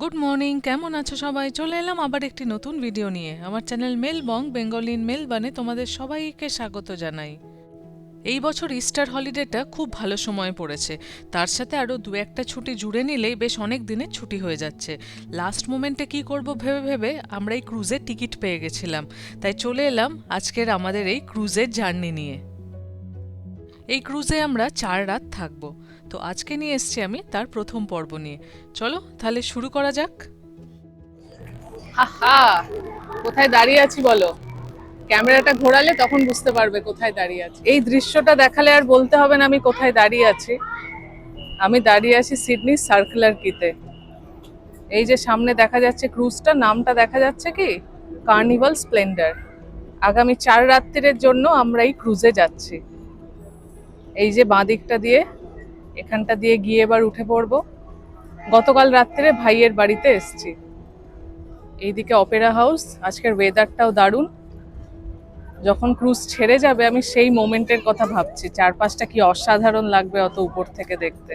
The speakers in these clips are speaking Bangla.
গুড মর্নিং কেমন আছো সবাই? চলে এলাম আবার একটি নতুন ভিডিও নিয়ে। আমার চ্যানেল মেলবং বেঙ্গলিন মেলবানে তোমাদের সবাইকে স্বাগত জানাই। এই বছর ইস্টার হলিডেটা খুব ভালো সময় পড়েছে। তার সাথে আরও দু একটা ছুটি জুড়ে নিলেই বেশ অনেক দিনের ছুটি হয়ে যাচ্ছে। লাস্ট মোমেন্টে কি করব ভেবে ভেবে আমরা এই ক্রুজের টিকিট পেয়ে গেছিলাম। তাই চলে এলাম আজকের আমাদের এই ক্রুজের জার্নি নিয়ে। এই ক্রুজে আমরা চার রাত থাকব। তো আজকে নিয়ে এসছি আমি তার প্রথম পর্ব নিয়ে। চলো, তাহলে শুরু করা যাক। আহা! কোথায় দাঁড়িয়ে আছি বলো? ক্যামেরাটা ঘোরালে তখন বুঝতে পারবে কোথায় দাঁড়িয়ে আছি। এই দৃশ্যটা দেখালে আর বলতে হবে না আমি কোথায় দাঁড়িয়ে আছি। আমি দাঁড়িয়ে আছি সিডনি সার্কুলার কিতে। এই যে সামনে দেখা যাচ্ছে ক্রুজটা, নামটা দেখা যাচ্ছে কি? Carnival Splendour. আগামী চার রাত্রির জন্য আমরা এই ক্রুজে যাচ্ছি। এই যে বাঁ দিকটা দিয়ে এখানটা দিয়ে গিয়ে এবার উঠে পড়ব। গতকাল রাত্রে ভাইয়ের বাড়িতে এসছি। এইদিকে অপেরা হাউস, আজকের ওয়েদারটাও দারুণ। যখন ক্রুজ ছেড়ে যাবে, আমি সেই মোমেন্টের কথা ভাবছি। চারপাশটা কি অসাধারণ লাগবে অত উপর থেকে দেখতে।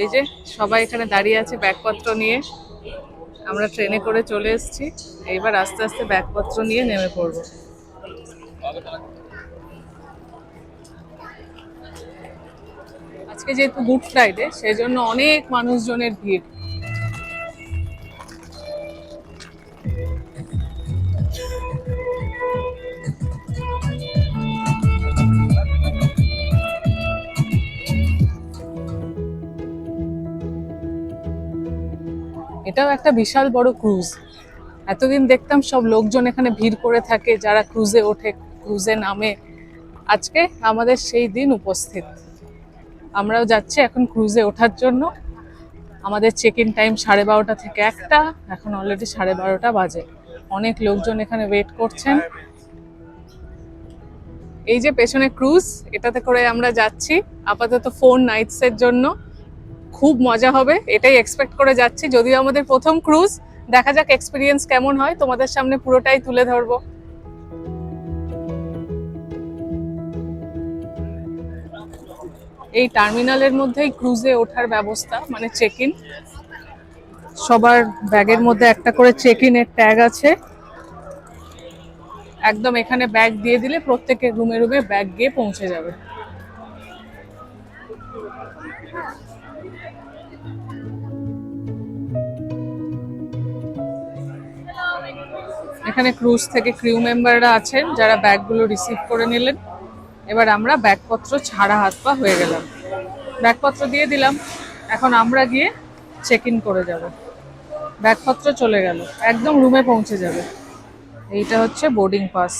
এই যে, সবাই এখানে দাঁড়িয়ে আছে ব্যাগপত্র নিয়ে। আমরা ট্রেনে করে চলে এসেছি। এইবার আস্তে আস্তে ব্যাগপত্র নিয়ে নেমে পড়ব। আজকে যেহেতু গুড ফ্রাইডে সেই জন্য অনেক মানুষজনের ভিড়। এটাও একটা বিশাল বড় ক্রুজ এতদিন দেখতাম সব লোকজন এখানে ভিড় করে থাকে, যারা ক্রুজে ওঠে ক্রুজে নামে। আজকে আমাদের সেই দিন উপস্থিত। আমরাও যাচ্ছি এখন ক্রুজে ওঠার জন্য। আমাদের চেক ইন টাইম সাড়ে বারোটা থেকে একটা, এখন অলরেডি সাড়ে বারোটা বাজে। অনেক লোকজন এখানে ওয়েট করছেন। এই যে পেছনে ক্রুজ এটাতে করে আমরা যাচ্ছি। আপাতত ফোর নাইটসের জন্য। খুব মজা হবে, এটাই এক্সপেক্ট করে যাচ্ছি। যদিও আমাদের প্রথম ক্রুজ দেখা যাক এক্সপিরিয়েন্স কেমন হয়। তোমাদের সামনে পুরোটাই তুলে ধরবো। এই টার্মিনালের মধ্যেই ক্রুজে ওঠার ব্যবস্থা মানে চেক ইন সবার ব্যাগের মধ্যে একটা করে চেক ইনের ট্যাগ আছে। একদম এখানে ব্যাগ দিয়ে দিলে প্রত্যেকের রুমে রুমে ব্যাগ গিয়ে পৌঁছে যাবে। এখানে ক্রুজ থেকে ক্রিউ মেম্বাররা আছেন, যারা ব্যাগগুলো রিসিভ করে নিলেন। এবার আমরা ব্যাগপত্র ছাড়া হাত পা হয়ে গেলাম। ব্যাগপত্র দিয়ে দিলাম, এখন আমরা গিয়ে চেক ইন করে যাব। ব্যাগপত্র চলে গেল, একদম রুমে পৌঁছে যাবে। এইটা হচ্ছে বোর্ডিং পাস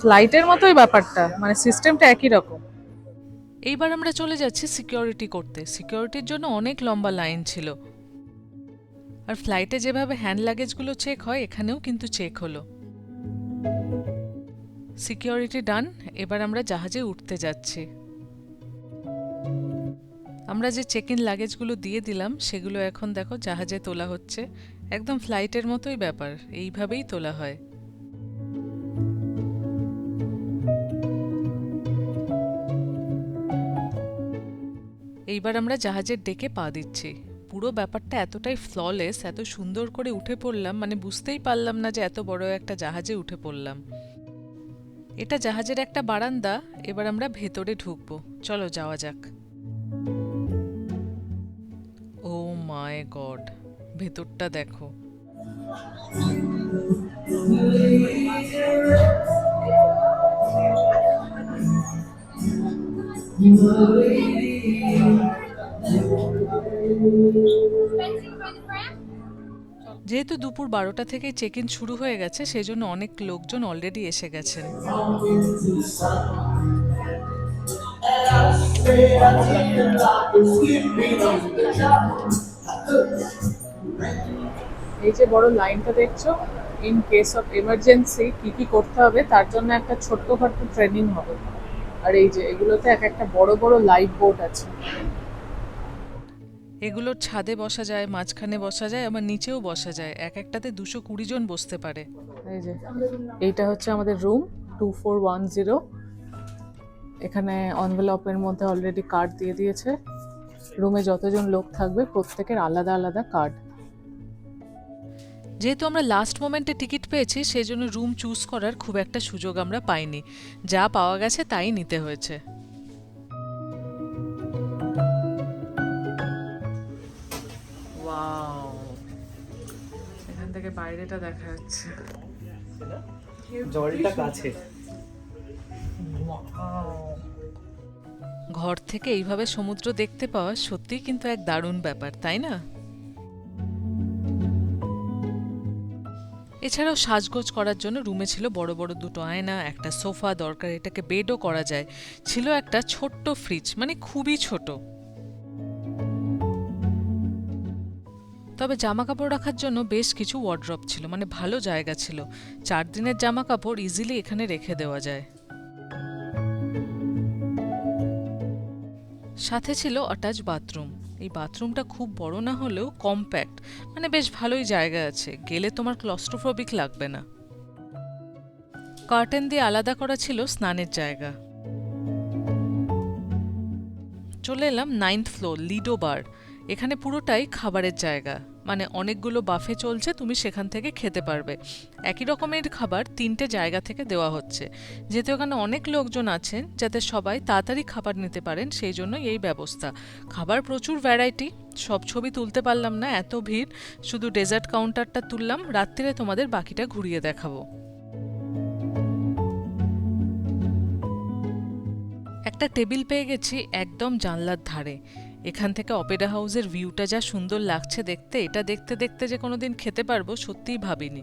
ফ্লাইটের মতোই ব্যাপারটা মানে সিস্টেমটা একই রকম। এইবার আমরা চলে যাচ্ছি সিকিউরিটি করতে। সিকিউরিটির জন্য অনেক লম্বা লাইন ছিল। আর ফ্লাইটে যেভাবে হ্যান্ড লাগেজগুলো চেক হয়, এখানেও কিন্তু চেক হলো। সিকিউরিটি ডান, এবার আমরা জাহাজে উঠতে যাচ্ছি। আমরা যে চেক ইন লাগেজগুলো দিয়ে দিলাম, সেগুলো এখন দেখো জাহাজে তোলা হচ্ছে। একদম ফ্লাইটের মতোই ব্যাপার, এইভাবেই তোলা হয়। এইবার আমরা জাহাজের ডেকে পা দিচ্ছি। পুরো ব্যাপারটা এতটাই ফ্ললেস এত সুন্দর করে উঠে পড়লাম মানে বুঝতেই পারলাম না যে এত বড় একটা জাহাজে উঠে পড়লাম। এটা জাহাজের একটা বারান্দা, এবার আমরা ভেতরে ঢুকবো। চলো যাওয়া যাক। ও মাই গড, ভেতরটা দেখো। যেহেতু দুপুর বারোটা থেকে চেক ইন শুরু হয়ে গেছে, সেজন্য অনেক লোকজন অলরেডি এসে গেছেন। এই যে বড় লাইনটা দেখছ ইন কেস অফ এমার্জেন্সি কি কি করতে হবে, তার জন্য একটা ছোট্টখাটো ট্রেনিং হবে। আর এই যে এগুলোতে এক একটা বড় বড় লাইফ বোট আছে। এগুলোর ছাদে বসা যায়, মাঝখানে বসা যায়, আবার নিচেও বসা যায়। এক একটাতে দুশো কুড়ি জন বসতে পারে। এই যে, এইটা হচ্ছে আমাদের room, two four one zero. এখানে অনভেলপের মধ্যে অলরেডি কার্ড দিয়ে দিয়েছে। রুমে যতজন লোক থাকবে, প্রত্যেকের আলাদা আলাদা কার্ড যেহেতু আমরা লাস্ট মোমেন্টে টিকিট পেয়েছি সেই জন্য রুম চুজ করার খুব একটা সুযোগ আমরা পাইনি। যা পাওয়া গেছে, তাই নিতে হয়েছে। থেকে বাইরেটা দেখা যাচ্ছে। জলটা কাছে। ঘর থেকে এইভাবে সমুদ্র দেখতে পাওয়া সত্যিই কিন্তু এক দারুণ ব্যাপার তাই না? এছাড়াও সাজগোজ করার জন্য রুমে ছিল বড় বড় দুটো আয়না একটা সোফা দরকার এটাকে বেডও করা যায়। ছিল একটা ছোট্ট ফ্রিজ মানে খুবই ছোট। তবে জামা কাপড় রাখার জন্য বেশ কিছু ওয়ার্ড্রপ ছিল মানে ভালো জায়গা ছিল। চার দিনের জামা কাপড় ইজিলি এখানে রেখে দেওয়া যায়। সাথে ছিল অ্যাটাচ বাথরুম এই বাথরুমটা খুব বড় না হলেও কম্প্যাক্ট মানে বেশ ভালোই জায়গা আছে। গেলে তোমার ক্লস্ট্রোফোবিক লাগবে না। কার্টেন দিয়ে আলাদা করা ছিল স্নানের জায়গা। চলে এলাম নাইন্থ ফ্লোর লিডো বার এখানে পুরোটাই খাবারের জায়গা। মানে অনেকগুলো বাফে চলছে, তুমি সেখান থেকে খেতে পারবে। একই রকমের খাবার তিনটে জায়গা থেকে দেওয়া হচ্ছে। যেহেতু ওখানে অনেক লোকজন আছেন, যাতে সবাই তাড়াতাড়ি খাবার নিতে পারেন, সেই জন্য এই ব্যবস্থা। খাবার প্রচুর ভ্যারাইটি সব ছবি তুলতে পারলাম না, এত ভিড়। শুধু ডেজার্ট কাউন্টারটা তুললাম, রাত্রিরে তোমাদের বাকিটা ঘুরিয়ে দেখাবো। একটা টেবিল পেয়ে গেছি একদম জানলার ধারে। এখান থেকে অপেরা হাউসের ভিউটা যা সুন্দর লাগছে দেখতে, এটা দেখতে দেখতে যে কোনোদিন খেতে পারব, সত্যিই ভাবিনি।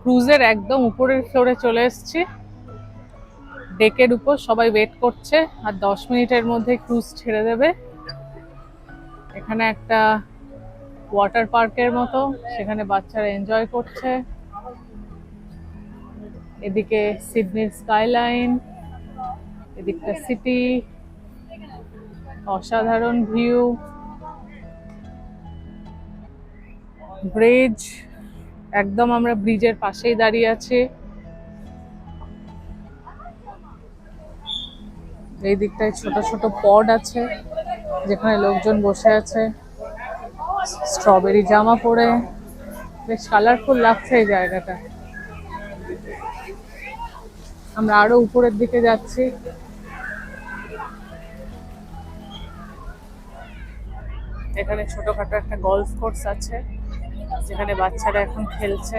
ক্রুজের একদম উপরের ফ্লোরে চলে এসেছি। ডেকের উপর সবাই ওয়েট করছে, আর দশ মিনিটের মধ্যে ক্রুজ ছেড়ে দেবে। এখানে একটা ওয়াটার পার্কের মতো, সেখানে বাচ্চারা এনজয় করছে। এদিকে সিডনির স্কাইলাইন এদিকটা সিটি অসাধারণ ভিউ, ব্রিজ, একদম আমরা ব্রিজের পাশেই দাঁড়িয়ে আছি। এই দিকটায় ছোট ছোট পড আছে, যেখানে লোকজন বসে আছে। স্ট্রবেরি জামা পরে। বেশ কালারফুল লাগছে এই জায়গাটা। আমরা আরও উপরের দিকে যাচ্ছি। এখানে ছোটখাটো একটা গলফ কোর্স আছে, যেখানে বাচ্চারা এখন খেলছে।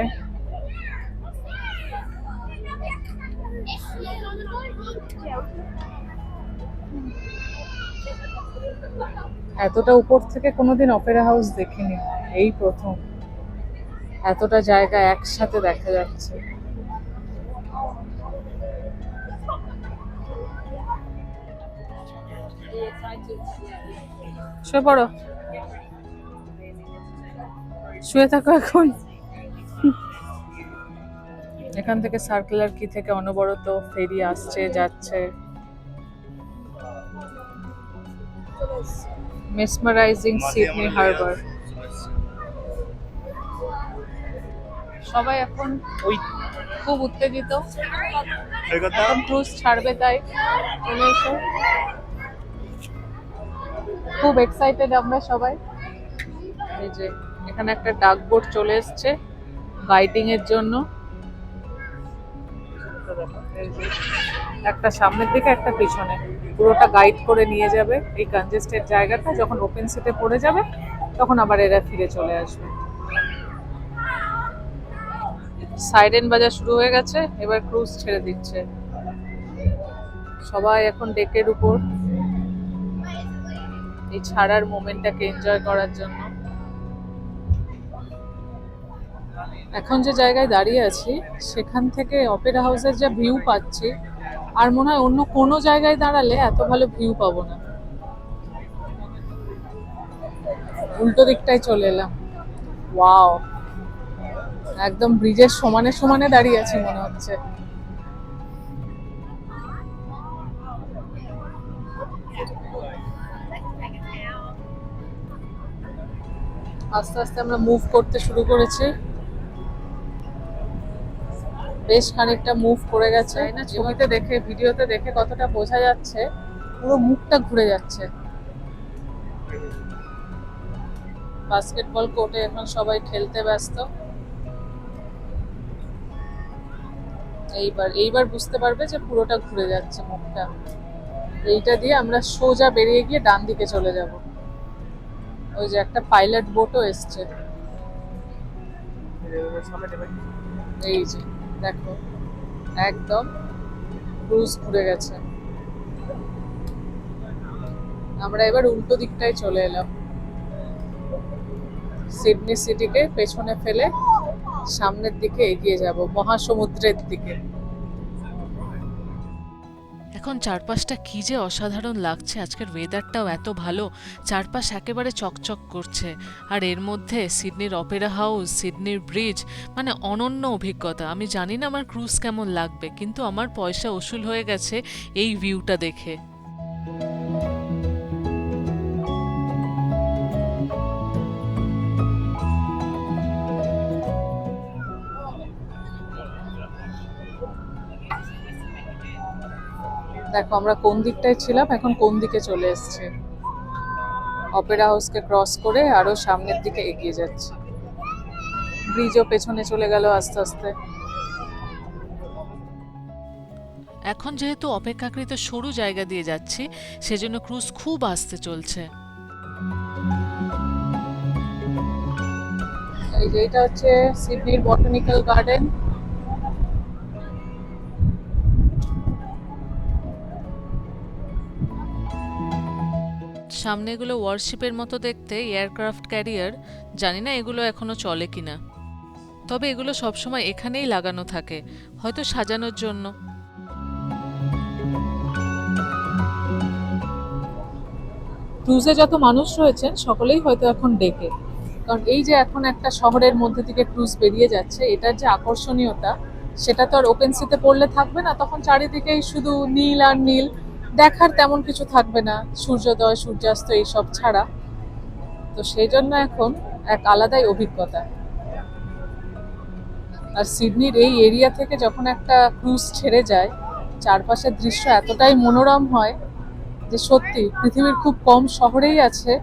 এতটা উপর থেকে কোনোদিন অপেরা হাউস দেখিনি, এই প্রথম। এতটা জায়গা একসাথে দেখা যাচ্ছে। সে পড়ো শুয়ে থাকো এখন। এখান থেকে সার্কুলার কি থেকে অনবরত ফেরি আসছে, যাচ্ছে। মেসমারাইজিং সিডনি হারবার সবাই এখন ওই খুব উত্তেজিত। এখন ক্রুজ ছাড়বে তাই চলে খুব এক্সাইটেড আমরা সবাই। এই যে এখানে একটা ডাক বোর্ড চলে এসছে গাইডিং এর জন্য। একটা সামনের দিকে, একটা পিছনে। পুরোটা গাইড করে নিয়ে যাবে এই কনজেস্টেড জায়গাটা। যখন ওপেন সিটে পড়ে যাবে, তখন আবার এরা ফিরে চলে আসবে। সাইরেন বাজার শুরু হয়ে গেছে, এবার ক্রুজ ছেড়ে দিচ্ছে। সবাই এখন ডেকের উপর। এই ছাড়ার মোমেন্টটাকে এনজয় করার জন্য। এখন যে জায়গায় দাঁড়িয়ে আছি, সেখান থেকে অপেরা হাউসের যা ভিউ পাচ্ছি, আর মনে হয় অন্য কোনো জায়গায় দাঁড়ালে এত ভালো ভিউ পাবো না। উল্টো দিকটায় চলে এলাম। ওয়াও একদম ব্রিজের সমানে সমানে দাঁড়িয়ে আছি মনে হচ্ছে। আস্তে আস্তে আমরা মুভ করতে শুরু করেছি। বেশ খানিকটা মুভ করে গেছে। না? ছবিতে দেখে ভিডিওতে দেখে কতটা বোঝা যাচ্ছে পুরো মুখটা ঘুরে যাচ্ছে। বাস্কেটবল কোর্টে এখন সবাই খেলতে ব্যস্ত। এইবার এইবার বুঝতে পারবে যে পুরোটা ঘুরে যাচ্ছে মুখটা। এইটা দিয়ে আমরা সোজা বেরিয়ে গিয়ে ডান দিকে চলে যাব। ওই যে একটা পাইলট বোটও এসছে। এই যে। দেখো, একদম ক্রুজ ঘুরে গেছে। আমরা এবার উল্টো দিকটায় চলে এলাম। সিডনি সিটিকে পেছনে ফেলে সামনের দিকে এগিয়ে যাব, মহাসমুদ্রের দিকে। এখন চারপাশটা কী যে অসাধারণ লাগছে, আজকের ওয়েদারটাও এত ভালো, চারপাশ একেবারে চকচক করছে। আর এর মধ্যে সিডনির অপেরা হাউস সিডনির ব্রিজ মানে অনন্য অভিজ্ঞতা। আমি জানি না আমার ক্রুজ কেমন লাগবে, কিন্তু আমার পয়সা উসুল হয়ে গেছে এই ভিউটা দেখে। দেখো আমরা কোন দিকটায় ছিলাম এখন কোন দিকে চলে এসেছে? অপেরা হাউসকে ক্রস করে আরও সামনের দিকে এগিয়ে যাচ্ছে। ব্রিজও পেছনে চলে গেল আস্তে আস্তে। এখন যেহেতু অপেক্ষাকৃত সরু জায়গা দিয়ে যাচ্ছি সেজন্য ক্রুজ খুব আস্তে চলছে। এই যে এটা হচ্ছে সিডনির বটানিক্যাল গার্ডেন সামনে এগুলো ওয়ারশিপের মতো দেখতে এয়ারক্রাফট ক্যারিয়ার, জানি না এগুলো এখনও চলে কিনা। তবে এগুলো সবসময় এখানেই লাগানো থাকে, হয়তো সাজানোর জন্য। ক্রুজে যত মানুষ রয়েছেন, সকলেই হয়তো এখন ডেকে। কারণ এই যে এখন একটা শহরের মধ্যে থেকে ক্রুজ বেরিয়ে যাচ্ছে, এটার যে আকর্ষণীয়তা, সেটা তো আর ওপেন সিতে পড়লে থাকবে না, তখন চারিদিকেই শুধু নীল আর নীল। দেখার তেমন কিছু থাকবে না, সূর্যোদয়, সূর্যাস্ত এইসব ছাড়া। তো সেই জন্য এখন এক আলাদাই অভিজ্ঞতা। আর সিডনির এই এরিয়া থেকে যখন একটা ক্রুজ ছেড়ে যায়, চারপাশের দৃশ্য এতটাই মনোরম হয় যে সত্যি পৃথিবীর খুব কম শহরেই আছে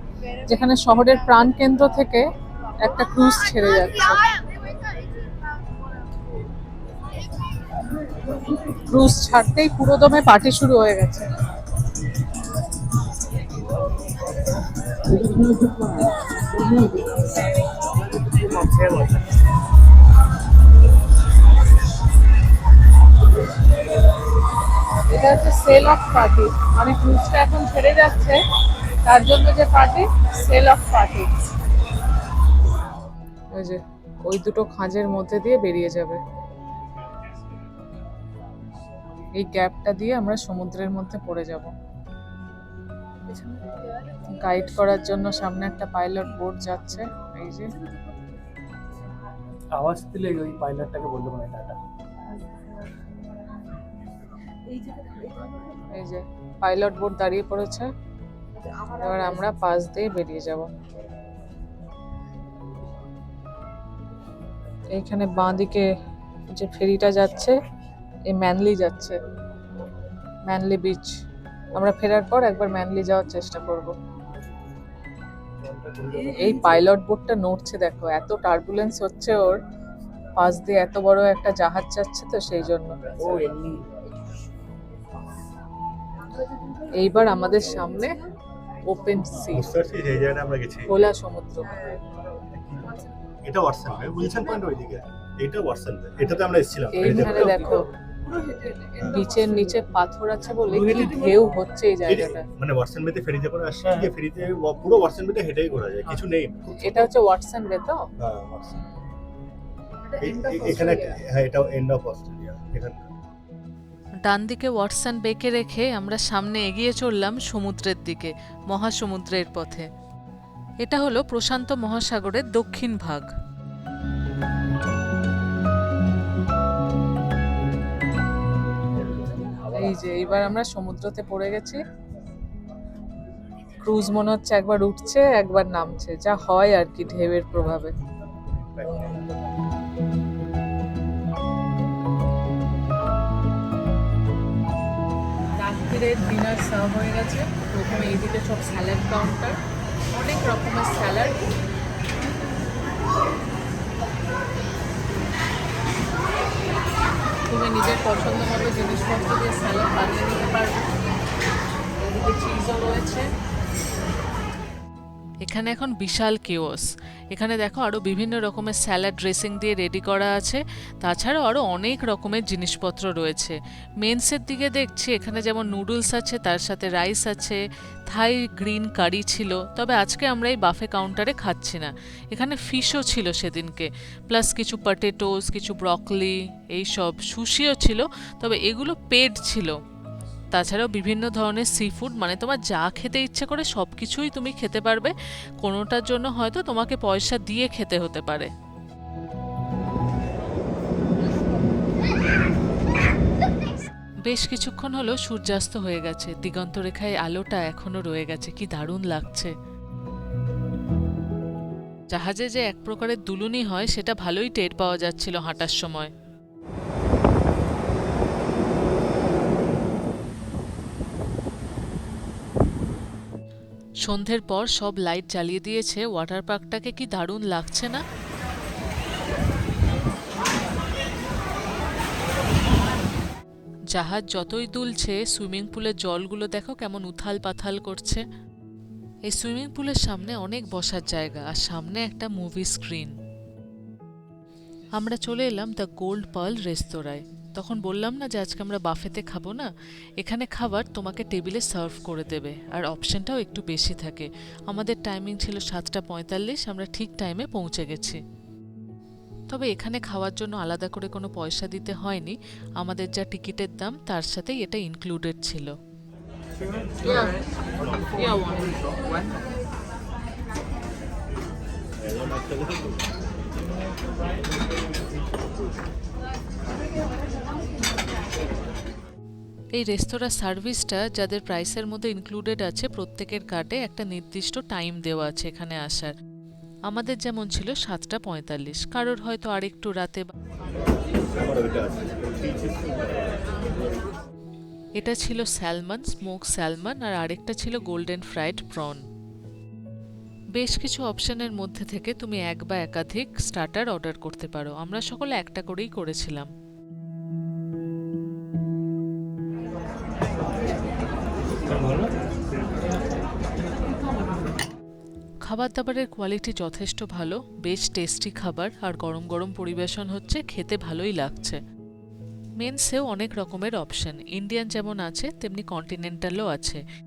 যেখানে শহরের প্রাণকেন্দ্র থেকে একটা ক্রুজ ছেড়ে যাচ্ছে। ক্রুজ ছাড়তেই পুরো দমে পার্টি শুরু হয়ে গেছে। এটা হচ্ছে সেল অফ পার্টি মানে ক্রুজটা এখন ছেড়ে যাচ্ছে। তার জন্য যে পার্টি সেল অফ পার্টি ওই যে, ওই দুটো খাঁজের মধ্যে দিয়ে বেরিয়ে যাবে। এই গ্যাপটা দিয়ে আমরা সমুদ্রের মধ্যে পড়ে যাব। গাইড করার জন্য সামনে একটা পাইলট বোট যাচ্ছে। এই যে। আওয়াজ দিলে ওই পাইলটটাকে বলতে পারে টাটা। এই যে পাইলট বোট দাঁড়িয়ে পড়েছে। এবার আমরা পাশ দিয়ে বেরিয়ে যাব। এইখানে বাঁ দিকে যে ফেরিটা যাচ্ছে এই ম্যানলি যাচ্ছে। ম্যানলি বিচ আমরা ফেরার পর একবার ম্যানলি যাওয়ার চেষ্টা করব। এই পাইলট বোটটা নড়ছে দেখো এত টার্বুলেন্স হচ্ছে ওর। পাশ দিয়ে এত বড় একটা জাহাজ যাচ্ছে তো সেই জন্য। ও এমনি। এইবার আমাদের সামনে ওপেন সি বুঝতে জায়গাটা আমরা গেছি। খোলা সমুদ্র। এটা ওয়াটসন উইলসন পয়েন্ট ওইদিকে। এটা ওয়াটসন এটাতে আমরা এসেছিলাম। এইখানে দেখো বিচের নিচে পাথর আছে বলে কি ঢেউ হচ্ছে এই জায়গাটা মানে ওয়াটসন বেতে ফেরিতে করে আসছে যে ফেরিতে পুরো ওয়াটসন বেতে হেঁটেই করা যায় কিছু নেই। এটা হচ্ছে ওয়াটসন বে তো? হ্যাঁ, ওয়াটসন। এখানে হ্যাঁ এটা এন্ড অফ অস্ট্রেলিয়া এখানে। ডান দিকে ওয়াটসন বেঁকে রেখে আমরা সামনে এগিয়ে চললাম সমুদ্রের দিকে মহাসমুদ্রের পথে। এটা হলো প্রশান্ত মহাসাগরের দক্ষিণ ভাগ। এই যে এইবার আমরা সমুদ্রতে পড়ে গেছি। ক্রুজ মনে হচ্ছে একবার উঠছে, একবার নামছে। যা হয় আর কি ঢেউয়ের প্রভাবে। রাত্রিরের ডিনার সার্ভ হয়ে গেছে। প্রথমে এইদিকে সব স্যালাড কাউন্টার। অনেক রকমের স্যালাড। তুমি নিজের পছন্দ মতো জিনিসপত্র দিয়ে স্যালাড বানিয়ে নিতে পারবে। এদিকে চিজও রয়েছে। এখানে এখন বিশাল কেওস। এখানে দেখো আরও বিভিন্ন রকমের স্যালাড ড্রেসিং দিয়ে রেডি করা আছে। তাছাড়াও আরও অনেক রকমের জিনিসপত্র রয়েছে। মেন্সের দিকে দেখছি, এখানে যেমন নুডলস আছে, তার সাথে রাইস আছে, থাই গ্রিন কারি ছিল। তবে আজকে আমরা এই বাফে কাউন্টারে খাচ্ছি না। এখানে ফিশও ছিল সেদিনকে। প্লাস কিছু পটেটোস, কিছু ব্রকলি, এইসব সুশিও ছিল, তবে এগুলো পেড ছিল। তাছাড়াও বিভিন্ন ধরনের সি ফুড মানে তোমার যা খেতে ইচ্ছে করে সব কিছুই তুমি খেতে পারবে। কোনোটার জন্য হয়তো তোমাকে পয়সা দিয়ে খেতে হতে পারে। বেশ কিছুক্ষণ হলো সূর্যাস্ত হয়ে গেছে। দিগন্ত রেখায় আলোটা এখনও রয়ে গেছে। কি দারুণ লাগছে। জাহাজে যে এক প্রকারের দুলুনি হয়, সেটা ভালোই টের পাওয়া যাচ্ছিল হাঁটার সময়। সন্ধ্যের পর সব লাইট জ্বালিয়ে দিয়েছে। ওয়াটার পার্কটাকে কি দারুণ লাগছে না? জাহাজ যতই দুলছে, সুইমিং পুলের জলগুলো দেখো কেমন উথাল পাথাল করছে। এই সুইমিং পুলের সামনে অনেক বসার জায়গা, আর সামনে একটা মুভি স্ক্রিন। আমরা চলে এলাম দ্য গোল্ড পার্ল রেস্তোরাঁয়। তখন বললাম না যে আজকে আমরা বাফেতে খাব না? এখানে খাবার তোমাকে টেবিলে সার্ভ করে দেবে, আর অপশনটাও একটু বেশি থাকে। আমাদের টাইমিং ছিল সাতটা পঁয়তাল্লিশ, আমরা ঠিক টাইমে পৌঁছে গেছি। তবে এখানে খাওয়ার জন্য আলাদা করে কোনো পয়সা দিতে হয়নি। আমাদের যা টিকিটের দাম, তার সাথেই এটা ইনক্লুডেড ছিল। এই রেস্তোরাঁ সার্ভিসটা যাদের প্রাইসের মধ্যে ইনক্লুডেড আছে, প্রত্যেকের কার্ডে একটা নির্দিষ্ট টাইম দেওয়া আছে এখানে আসার। আমাদের যেমন ছিল সাতটা পঁয়তাল্লিশ। কারোর হয়তো আরেকটু রাতে এটা ছিল স্যালমন স্মোক স্যালমন আর আরেকটা ছিল গোল্ডেন ফ্রাইড প্রন বেশ কিছু অপশানের মধ্যে থেকে তুমি এক বা একাধিক স্টার্টার অর্ডার করতে পারো। আমরা সকলে একটা করেই করেছিলাম। খাবার দাবারের কোয়ালিটি যথেষ্ট ভালো, বেশ টেস্টি খাবার আর গরম গরম পরিবেশন হচ্ছে, খেতে ভালোই লাগছে। মেন্সেও অনেক রকমের অপশন ইন্ডিয়ান যেমন আছে, তেমনি কন্টিনেন্টালও আছে।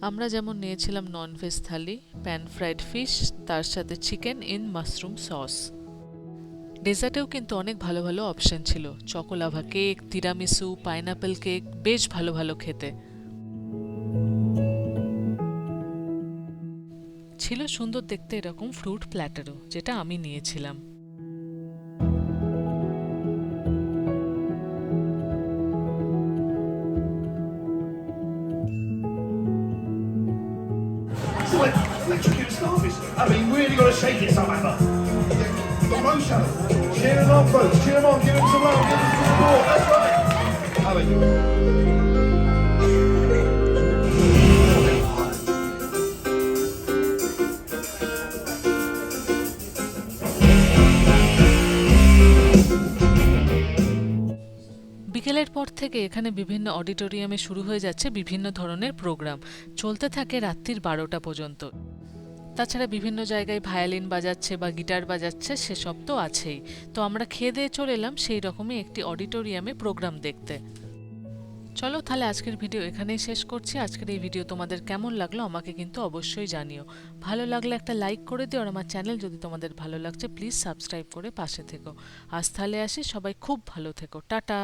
আমরা যেমন নিয়েছিলাম nonveg thali pan fried fish তার সাথে চিকেন ইন মাশরুম সস ডেজার্টেও কিন্তু অনেক ভালো ভালো অপশন ছিল। Choco lava cake tiramisu pineapple cake বেশ ভালো ভালো খেতে। ছিল সুন্দর দেখতে এরকম ফ্রুট প্ল্যাটারও যেটা আমি নিয়েছিলাম। Shake it, no shadow. Cheer them on, folks. Cheer them on. Give them some love. Give them some support. That's right. Mean, বিকেলের পর থেকে এখানে বিভিন্ন অডিটোরিয়ামে শুরু হয়ে যাচ্ছে বিভিন্ন ধরনের প্রোগ্রাম চলতে থাকে রাত্রির বারোটা পর্যন্ত তাছাড়া বিভিন্ন জায়গায় ভায়োলিন বাজাচ্ছে বা গিটার বাজাচ্ছে, সেসব তো আছেই। তো আমরা খেয়ে দিয়ে চলে এলাম সেই রকমই একটি অডিটোরিয়ামে প্রোগ্রাম দেখতে। চলো তাহলে আজকের ভিডিও এখানেই শেষ করছি। আজকের এই ভিডিও তোমাদের কেমন লাগল আমাকে কিন্তু অবশ্যই জানিও। ভালো লাগলে একটা লাইক করে দিও আর আমার চ্যানেল যদি তোমাদের ভালো লাগছে, প্লিজ সাবস্ক্রাইব করে পাশে থেকো। আজ তাহলে আসি, সবাই খুব ভালো থেকো। টাটা!